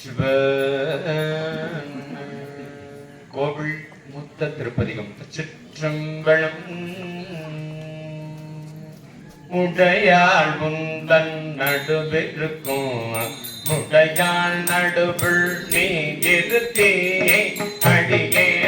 சிவன். கோவில் முத்த திருப்பதிகம். சிற்றங்களும் உடையாள் முந்தன் நடுவிருக்கும். உடையாள் நடுவில் நீ இருத்தே. அடியே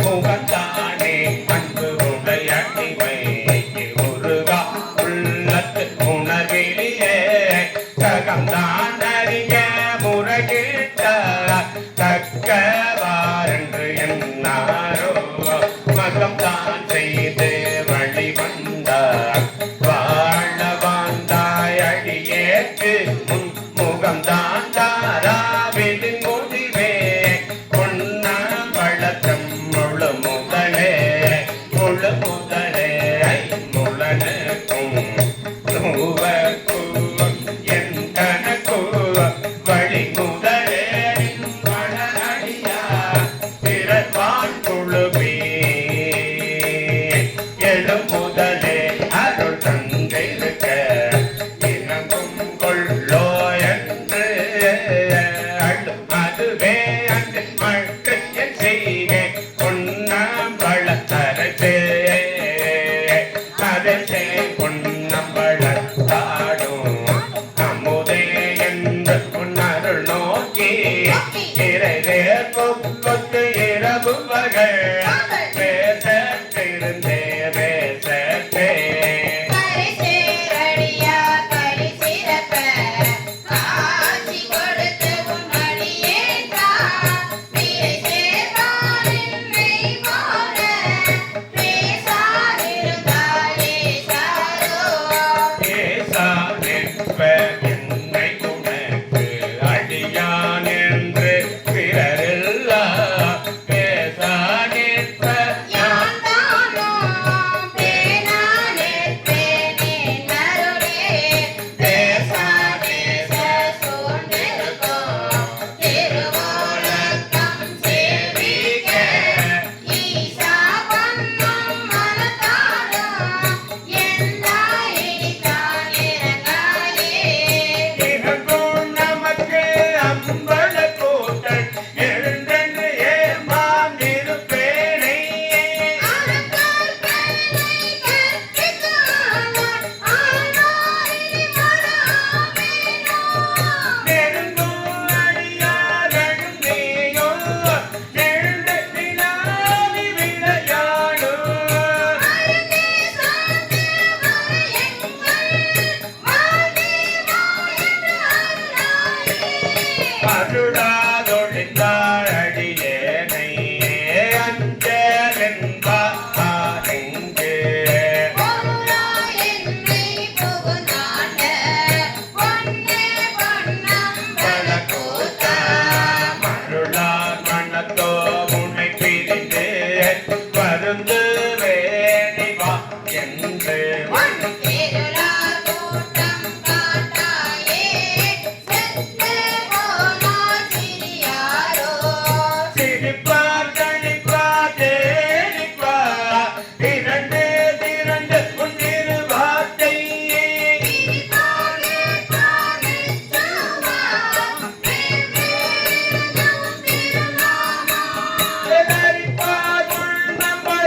Oh, புவர்கள்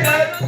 கருத்து